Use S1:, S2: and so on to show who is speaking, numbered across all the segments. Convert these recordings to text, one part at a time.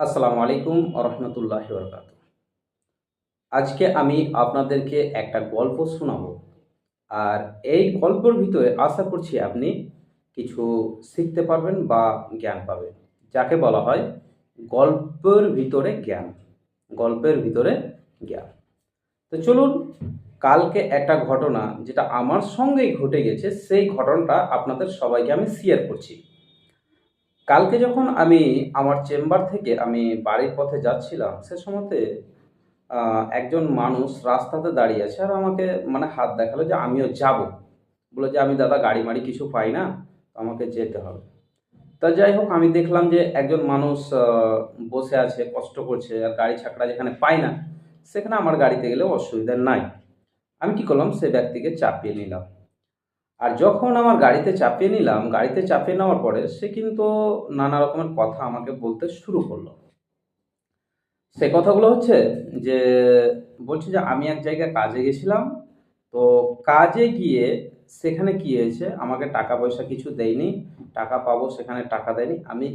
S1: আসসালামু আলাইকুম রহমতুল্লাহ বরকাত আজকে আমি আপনাদেরকে একটা গল্প শোনাবো। আর এই গল্পের ভিতরে আশা করছি আপনি কিছু শিখতে পারবেন বা জ্ঞান পাবেন। যাকে বলা হয় গল্পের ভিতরে জ্ঞান। গল্পের ভিতরে জ্ঞান। তো চলুন, কালকে একটা ঘটনা যেটা আমার সঙ্গেই ঘটে গেছে, সেই ঘটনাটা আপনাদের সবাইকে আমি শেয়ার করছি। কালকে যখন আমি আমার চেম্বার থেকে আমি বাড়ির পথে যাচ্ছিলাম, সে সময়তে একজন মানুষ রাস্তাতে দাঁড়িয়ে আছে আর আমাকে মানে হাত দেখাল যে আমিও যাব। বলে যে, আমি দাদা গাড়ি মাড়ি কিছু পাই না আমাকে যেতে হবে। তা যাই হোক, আমি দেখলাম যে একজন মানুষ বসে আছে, কষ্ট করছে আর গাড়ি ছাকড়া যেখানে পায় না, সেখানে আমার গাড়িতে গেলে অসুবিধা নাই। আমি কি করলাম, সে ব্যক্তিকে চাপিয়ে নিলাম। আর যখন আমার গাড়িতে চাপিয়ে নিলাম, গাড়িতে চাপিয়ে নেওয়ার পরে সে কিন্তু নানা রকমের কথা আমাকে বলতে শুরু করল। সে কথাগুলো হচ্ছে যে, বলছে যে, আমি এক জায়গায় কাজে গেছিলাম, তো কাজে গিয়ে সেখানে কি হয়েছে? আমাকে টাকা পয়সা কিছু দেয়নি, টাকা পাবো, সেখানে টাকা দেয়নি। আমি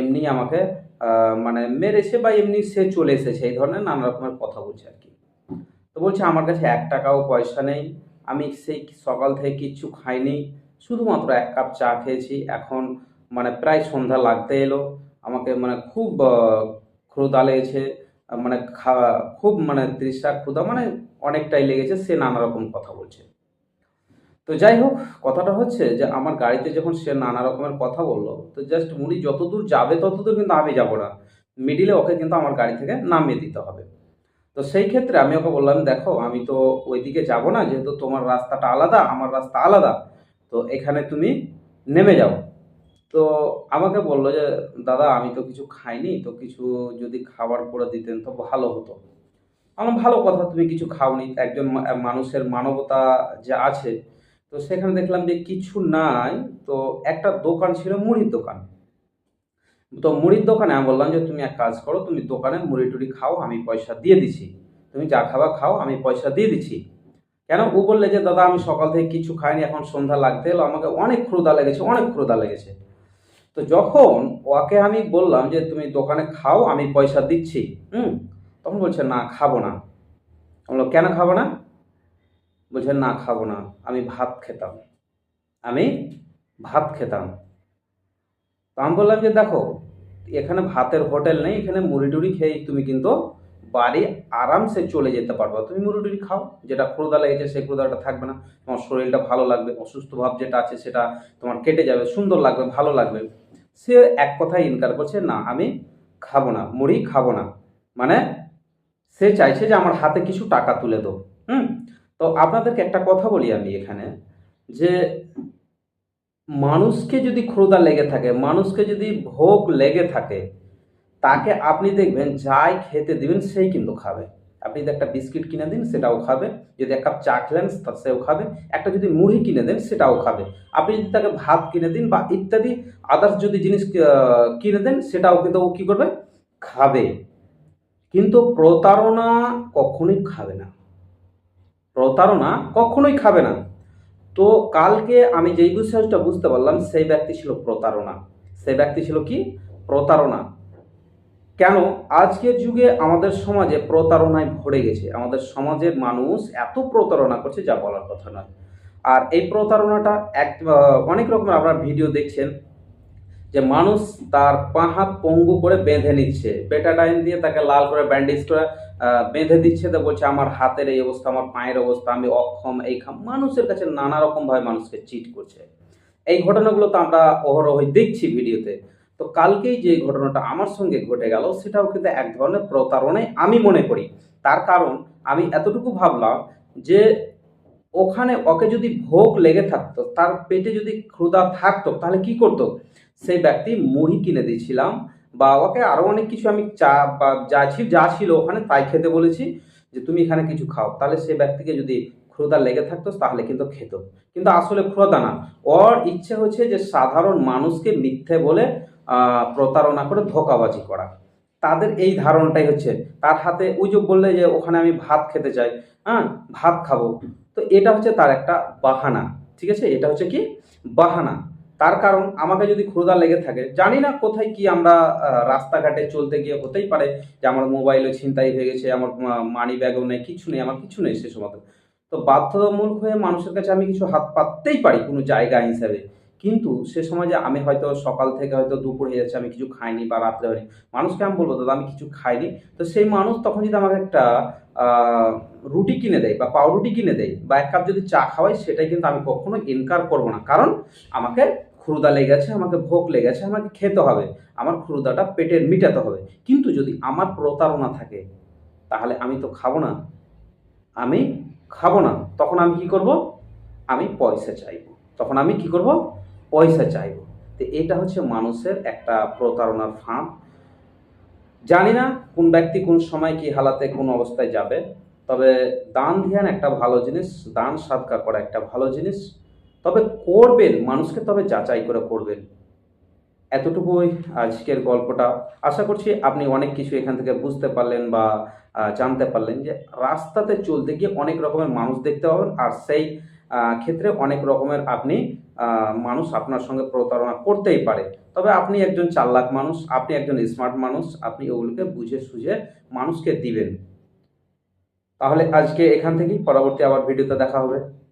S1: এমনি আমাকে মানে মেরেছে বা এমনি সে চলে এসেছে, এই ধরনের নানা রকমের কথা বলছে আর কি। তো বলছে, আমার কাছে এক টাকাও পয়সা নেই আমি সেই সকাল থেকে কিচ্ছু খাইনি, শুধুমাত্র এক কাপ চা খেয়েছি। এখন মানে প্রায় সন্ধ্যা লাগতে এলো। আমাকে মানে খুব ক্ষুধা লেগেছে। মানে খাওয়া খুব মানে তৃষা ক্ষুধা মানে অনেকটাই লেগেছে, সে নানা রকম কথা বলছে। তো যাই হোক, কথাটা হচ্ছে যে আমার গাড়িতে যখন সে নানা রকমের কথা বলল, তো জাস্ট উনি যতদূর যাবে ততদূর কিন্তু আমি যাব না। মিডিলে ওকে কিন্তু আমার গাড়ি থেকে নামিয়ে দিতে হবে। তো সেই ক্ষেত্রে আমি ওকে বললাম, দেখো, আমি তো ওইদিকে যাব না, যেহেতু তোমার রাস্তাটা আলাদা, আমার রাস্তা আলাদা। তো এখানে তুমি নেমে যাও। তো আমাকে বলল যে, দাদা, আমি তো কিছু খাইনি, তো কিছু যদি খাবার করে দিতেন তো ভালো হতো। আমার ভালো কথা, তুমি কিছু খাওনি, একজন মানুষের মানবতা যে আছে। তো সেখানে দেখলাম যে কিছু নাই, তো একটা দোকান ছিল মুড়ির দোকান। তো মুড়ির দোকানে আমি বললাম যে, তুমি এক কাজ করো, তুমি দোকানে মুড়ি টুড়ি খাও, আমি পয়সা দিয়ে দিছি। তুমি যা খাবা খাও, আমি পয়সা দিয়ে দিচ্ছি কেন? ও বললে যে, দাদা, আমি সকাল থেকে কিছু খাইনি, এখন সন্ধ্যা লাগতে এলো, আমাকে অনেক ক্ষুধা লেগেছে, অনেক ক্ষুধা লেগেছে। তো যখন ওকে আমি বললাম যে, তুমি দোকানে খাও, আমি পয়সা দিচ্ছি। হুম? তখন বলছে, না, খাব না। আমি কেন খাব না? বলছে, না, খাব না, আমি ভাত খেতাম। আমি ভাত খেতাম। আমি বললাম যে দেখো, এখানে ভাতের হোটেল নেই, এখানে মুড়ি টুড়ি খেয়ে তুমি কিন্তু বাড়ি আরামসে চলে যেতে পারবে। তুমি মুড়ি টুড়ি খাও, যেটা ক্ষুধা লেগেছে সেই ক্ষুধাটা থাকবে না। তোমার শরীরটা ভালো লাগবে, অসুস্থ ভাব যেটা আছে সেটা তোমার কেটে যাবে, সুন্দর লাগবে, ভালো লাগবে। সে এক কথায় ইনকার করছে, না, আমি খাব না, মুড়ি খাব না। মানে সে চাইছে যে আমার হাতে কিছু টাকা তুলে দাও হুম? তো আপনাদেরকে একটা কথা বলি আমি এখানে, যে মানুষকে যদি ক্ষুধা লেগে থাকে, মানুষকে যদি ভোগ লেগে থাকে, তাকে আপনি দেখবেন যাই খেতে দিবেন সেই কিন্তু খাবে। আপনি যদি একটা বিস্কিট কিনে দিন, সেটাও খাবে। যদি এক কাপ চা খেলেন, তা সেও খাবে। একটা যদি মুড়ি কিনে দেন, সেটাও খাবে। আপনি যদি তাকে ভাত কিনে দিন বা ইত্যাদি আদার্স যদি জিনিস কিনে দেন, সেটাও কিন্তু ও কী করবে? খাবে। কিন্তু প্রতারণা কখনোই খাবে না। প্রতারণা কখনোই খাবে না। তো কালকে আমি যেই বিষয়টা বুঝতে পারলাম, সেই ব্যক্তি ছিল প্রতারণা। সেই ব্যক্তি ছিল কি? প্রতারণা। কেন? আজকের যুগে আমাদের সমাজে প্রতারণায় ভরে গেছে। আমাদের সমাজের মানুষ এত প্রতারণা করছে যা বলার কথা নয়। আর এই প্রতারণাটা এক অনেক রকমের আপনার ভিডিও দেখছেন যে মানুষ তার পা হাত পঙ্গু করে বেঁধে নিচ্ছে। বেটাডাইন দিয়ে তাকে লাল করে ব্যান্ডেজ করে বেঁধে দিচ্ছে তো বলছে, আমার হাতের এই অবস্থা, আমার পায়ের অবস্থা, আমি অক্ষম, এই মানুষের কাছে নানা রকম ভাবে মানুষকে চিট করছে। এই ঘটনাগুলো তো আমরা অহরহই দেখছি ভিডিওতে। তো কালকেই যে ঘটনাটা আমার সঙ্গে ঘটে গেল, সেটাও কিন্তু এক ধরনের প্রতারণাই আমি মনে করি। তার কারণ, আমি এতটুকু ভাবলাম যে, ওখানে ওকে যদি ভোগ লেগে থাকতো, তার পেটে যদি ক্ষুধা থাকতো, তাহলে কি করতো? সেই ব্যক্তি মুড়ি কিনে দিয়েছিলাম বা ওকে আরও অনেক কিছু আমি চা বা যা ছিল যা ছিল ওখানে তাই খেতে বলেছি যে তুমি এখানে কিছু খাও। তাহলে সে ব্যক্তিকে যদি ক্ষুধা লেগে থাকতো, তাহলে কিন্তু খেত। কিন্তু আসলে ক্ষুধা না। ওর ইচ্ছে হচ্ছে যে সাধারণ মানুষকে মিথ্যে বলে প্রতারণা করে ধোকাবাজি করা। তাদের এই ধারণাটাই হচ্ছে, তার হাতে ওই যে বললে যে ওখানে আমি ভাত খেতে চাই হ্যাঁ ভাত খাব। তো এটা হচ্ছে তার একটা বাহানা, ঠিক আছে? এটা হচ্ছে কি? বাহানা। তার কারণ আমাকে যদি ক্ষুধা লেগে থাকে, জানি না কোথায় কি আমরা রাস্তাঘাটে চলতে গিয়ে হতেই পারে যে আমার মোবাইলে ছিনতাই হয়ে গেছে, আমার মানি ব্যাগও নেই, কিছু নেই, আমার কিছু নেই সে সময়। তো বাধ্যতামূলক হয়ে মানুষের কাছে আমি কিছু হাত পাততেই পারি কোনো জায়গা হিসাবে। কিন্তু সে সময় যে আমি হয়তো সকাল থেকে হয়তো দুপুর হয়ে যাচ্ছে, আমি কিছু খাইনি বা রাত্রে হয়নি, মানুষকে আমি বলব, দাদা, আমি কিছু খাইনি। তো সেই মানুষ তখন যদি আমাকে একটা রুটি কিনে দেয় বা পাউরুটি কিনে দেয় বা এক কাপ যদি চা খাওয়াই সেটাই কিন্তু আমি কখনো ইনকার করব না। কারণ আমাকে ক্ষুধা লেগেছে, আমাকে ভোগ লেগেছে, আমাকে খেতে হবে। আমার ক্ষুধাটা পেটের মিটাতে হবে। কিন্তু যদি আমার প্রতারণা থাকে, তাহলে আমি তো খাব না। আমি খাব না। তখন আমি কি করব? আমি পয়সা চাইব। তখন আমি কি করব? পয়সা চাইব। তো এটা হচ্ছে মানুষের একটা প্রতারণার ফাঁদ। জানি না কোন ব্যক্তি কোন সময় কি হালাতে কোন অবস্থায় যাবে। তবে দান ধ্যান একটা ভালো জিনিস, দান সাদকা করা একটা ভালো জিনিস। তবে করবেন মানুষকে তবে যাচাই করে করবেন এতটুকুই আজকের গল্পটা। আশা করছি আপনি অনেক কিছু এখান থেকে বুঝতে পারলেন বা জানতে পারলেন যে রাস্তাতে চলতে গিয়ে অনেক রকমের মানুষ দেখতে পাবেন আর সেই ক্ষেত্রে অনেক রকমের আপনি মানুষ আপনার সঙ্গে প্রতারণা করতেই পারে। তবে আপনি একজন চাল্লাক মানুষ, আপনি একজন স্মার্ট মানুষ, আপনি ওগুলোকে বুঝে সুঝে মানুষকে দিবেন। তাহলে আজকে এখান থেকেই পরবর্তী আবার ভিডিওতে দেখা হবে।